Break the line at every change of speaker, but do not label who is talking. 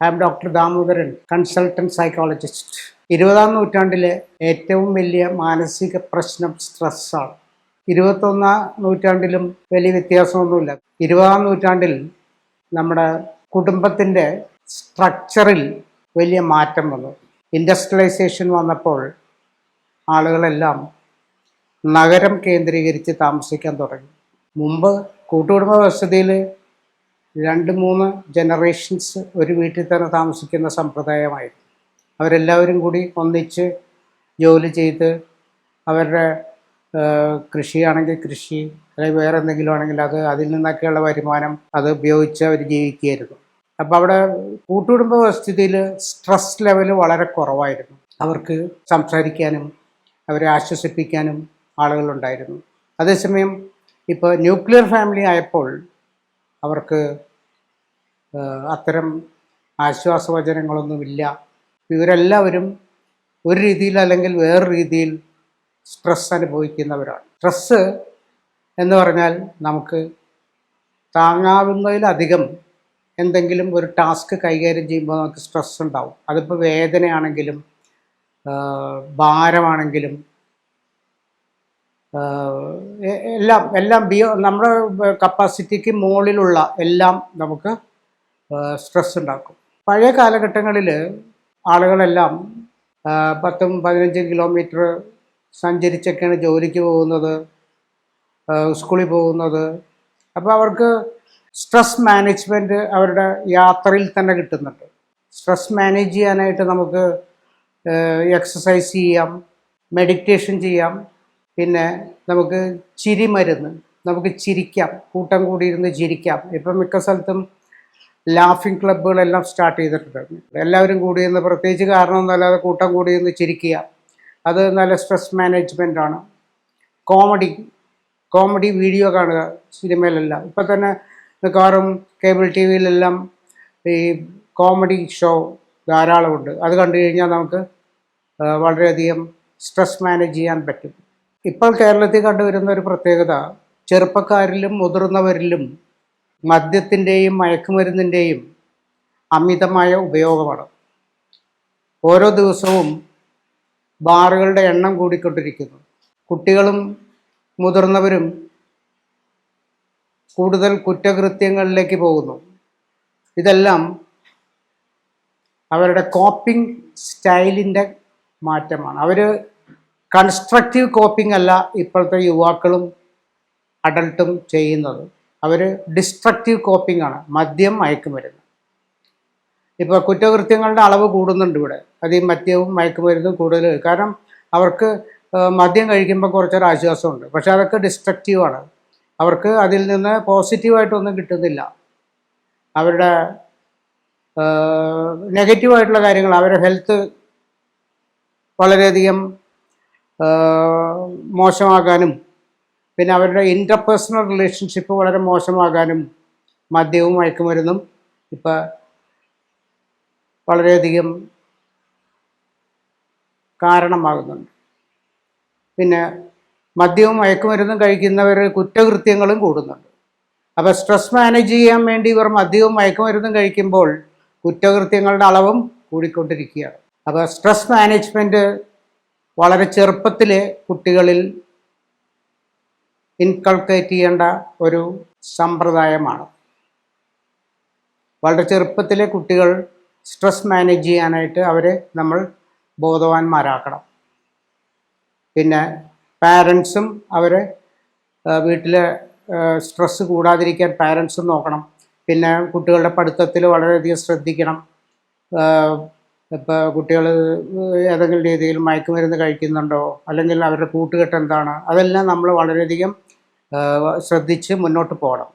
I M doctor Damodaran consultant psychologist ഇരുപതാം നൂറ്റാണ്ടിലെ ഏറ്റവും വലിയ മാനസിക പ്രശ്നം സ്ട്രെസ്സാണ് ഇരുപത്തൊന്നാം നൂറ്റാണ്ടിലും വലിയ വ്യത്യാസമൊന്നുമില്ല. ഇരുപതാം നൂറ്റാണ്ടിൽ നമ്മുടെ കുടുംബത്തിന്റെ സ്ട്രക്ചറിൽ വലിയ മാറ്റം വന്നു. ഇൻഡസ്ട്രിയലൈസേഷൻ വന്നപ്പോൾ ആളുകളെല്ലാം നഗരം കേന്ദ്രീകരിച്ച് താമസിക്കാൻ തുടങ്ങി. മുമ്പ് കൂട്ടുകുടുംബ വ്യവസ്ഥയിൽ രണ്ട് മൂന്ന് ജനറേഷൻസ് ഒരു വീട്ടിൽ തന്നെ താമസിക്കുന്ന സമ്പ്രദായമായിരുന്നു. അവരെല്ലാവരും കൂടി ഒന്നിച്ച് ജോലി ചെയ്ത് അവരുടെ കൃഷിയാണെങ്കിൽ കൃഷി അല്ലെങ്കിൽ വേറെ എന്തെങ്കിലും ആണെങ്കിൽ അത് അതിൽ നിന്നൊക്കെയുള്ള വരുമാനം അത് ഉപയോഗിച്ച് അവർ ജീവിക്കുകയായിരുന്നു. അപ്പോൾ അവിടെ കൂട്ടുകുടുംബ വ്യവസ്ഥിതിയിൽ സ്ട്രെസ് ലെവൽ വളരെ കുറവായിരുന്നു. അവർക്ക് സംസാരിക്കാനും അവരെ ആശ്വസിപ്പിക്കാനും ആളുകളുണ്ടായിരുന്നു. അതേസമയം ഇപ്പോൾ ന്യൂക്ലിയർ ഫാമിലി ആയപ്പോൾ അവർക്ക് അത്തരം ആശ്വാസവചനങ്ങളൊന്നുമില്ല. ഇവരെല്ലാവരും ഒരു രീതിയിൽ അല്ലെങ്കിൽ വേറെ രീതിയിൽ സ്ട്രെസ് അനുഭവിക്കുന്നവരാണ്. സ്ട്രെസ്സ് എന്ന് പറഞ്ഞാൽ നമുക്ക് താങ്ങാവുന്നതിലധികം എന്തെങ്കിലും ഒരു ടാസ്ക് കൈകാര്യം ചെയ്യുമ്പോൾ നമുക്ക് സ്ട്രെസ് ഉണ്ടാവും. അതിപ്പോൾ വേദനയാണെങ്കിലും ഭാരമാണെങ്കിലും എല്ലാം എല്ലാം ബിയോ നമ്മുടെ കപ്പാസിറ്റിക്ക് മുകളിലുള്ള എല്ലാം നമുക്ക് സ്ട്രെസ് ഉണ്ടാക്കും. പഴയ കാലഘട്ടങ്ങളിൽ ആളുകളെല്ലാം പത്തും പതിനഞ്ചും കിലോമീറ്റർ സഞ്ചരിച്ചൊക്കെയാണ് ജോലിക്ക് പോകുന്നത് സ്കൂളിൽ പോകുന്നത്. അപ്പോൾ അവർക്ക് സ്ട്രെസ് മാനേജ്മെന്റ് അവരുടെ യാത്രയിൽ തന്നെ കിട്ടുന്നുണ്ട്. സ്ട്രെസ് മാനേജ് ചെയ്യാനായിട്ട് നമുക്ക് എക്സസൈസ് ചെയ്യാം മെഡിറ്റേഷൻ ചെയ്യാം പിന്നെ നമുക്ക് ചിരിമരുന്ന് നമുക്ക് ചിരിക്കാം കൂട്ടം കൂടിയിരുന്ന് ചിരിക്കാം. ഇപ്പം മിക്ക സ്ഥലത്തും ലാഫിംഗ് ക്ലബ്ബുകളെല്ലാം സ്റ്റാർട്ട് ചെയ്തിട്ടുണ്ട്. എല്ലാവരും കൂടിയിരുന്ന് പ്രത്യേകിച്ച് കാരണമൊന്നുമല്ലാതെ കൂട്ടം കൂടിയിരുന്ന് ചിരിക്കുക. അത് നല്ല സ്ട്രെസ് മാനേജ്മെന്റ് ആണ്. കോമഡി കോമഡി വീഡിയോ കാണുക സിനിമയിലെല്ലാം. ഇപ്പം തന്നെ മിക്കവാറും കേബിൾ ടി വിയിലെല്ലാം ഈ കോമഡി ഷോ ധാരാളമുണ്ട്. അത് കണ്ടു കഴിഞ്ഞാൽ നമുക്ക് വളരെയധികം സ്ട്രെസ് മാനേജ് ചെയ്യാൻ പറ്റും. ഇപ്പോൾ കേരളത്തിൽ കണ്ടുവരുന്ന ഒരു പ്രത്യേകത ചെറുപ്പക്കാരിലും മുതിർന്നവരിലും മദ്യത്തിന്റെയും മയക്കുമരുന്നിന്റെയും അമിതമായ ഉപയോഗമാണ്. ഓരോ ദിവസവും ബാറുകളുടെ എണ്ണം കൂടിക്കൊണ്ടിരിക്കുന്നു. കുട്ടികളും മുതിർന്നവരും കൂടുതൽ കുറ്റകൃത്യങ്ങളിലേക്ക് പോകുന്നു. ഇതെല്ലാം അവരുടെ കോപ്പിംഗ് സ്റ്റൈലിന്റെ മാറ്റമാണ്. അവർ കൺസ്ട്രക്റ്റീവ് കോപ്പിംഗ് അല്ല ഇപ്പോഴത്തെ യുവാക്കളും അഡൾട്ടും ചെയ്യുന്നത്. അവർ ഡിസ്ട്രക്റ്റീവ് കോപ്പിംഗ് ആണ് മദ്യം മയക്കുമരുന്ന്. ഇപ്പോൾ കുറ്റകൃത്യങ്ങളുടെ അളവ് കൂടുന്നുണ്ട് ഇവിടെ. അത് ഈ മദ്യവും മയക്കുമരുന്നും കൂടുതൽ കാരണം അവർക്ക് മദ്യം കഴിക്കുമ്പോൾ കുറച്ചൊരു ആശ്വാസമുണ്ട്. പക്ഷെ അതൊക്കെ ഡിസ്ട്രക്റ്റീവാണ് അവർക്ക് അതിൽ നിന്ന് പോസിറ്റീവായിട്ടൊന്നും കിട്ടുന്നില്ല. അവരുടെ നെഗറ്റീവായിട്ടുള്ള കാര്യങ്ങൾ അവരുടെ ഹെൽത്ത് വളരെയധികം മോശമാകാനും പിന്നെ അവരുടെ ഇന്റർപേഴ്സണൽ റിലേഷൻഷിപ്പ് വളരെ മോശമാകാനും മദ്യവും മയക്കുമരുന്നും ഇപ്പം വളരെയധികം കാരണമാകുന്നുണ്ട്. പിന്നെ മദ്യവും മയക്കുമരുന്നും കഴിക്കുന്നവർ കുറ്റകൃത്യങ്ങളും കൂടുന്നുണ്ട്. അപ്പോൾ സ്ട്രെസ് മാനേജ് ചെയ്യാൻ വേണ്ടി ഇവർ മദ്യവും മയക്കുമരുന്നും കഴിക്കുമ്പോൾ കുറ്റകൃത്യങ്ങളുടെ അളവും കൂടിക്കൊണ്ടിരിക്കുകയാണ്. അപ്പോൾ സ്ട്രെസ് മാനേജ്മെന്റ് വളരെ ചെറുപ്പത്തിലെ കുട്ടികളിൽ ഇൻകൾക്കേറ്റ് ചെയ്യേണ്ട ഒരു സമ്പ്രദായമാണ്. വളരെ ചെറുപ്പത്തിലെ കുട്ടികൾ സ്ട്രെസ് മാനേജ് ചെയ്യാനായിട്ട് അവരെ നമ്മൾ ബോധവാന്മാരാക്കണം. പിന്നെ പാരൻസും അവരെ വീട്ടിലെ സ്ട്രെസ്സ് കൂടാതിരിക്കാൻ പാരൻസും നോക്കണം. പിന്നെ കുട്ടികളുടെ പഠിത്തത്തിൽ വളരെയധികം ശ്രദ്ധിക്കണം. ഇപ്പോൾ കുട്ടികൾ ഏതെങ്കിലും രീതിയിൽ മയക്കുമരുന്ന് കഴിക്കുന്നുണ്ടോ? അല്ലെങ്കിൽ അവരുടെ കൂട്ടുകെട്ട് എന്താണ്? അതെല്ലാം നമ്മൾ വളരെയധികം ശ്രദ്ധിച്ച് മുന്നോട്ട് പോകണം.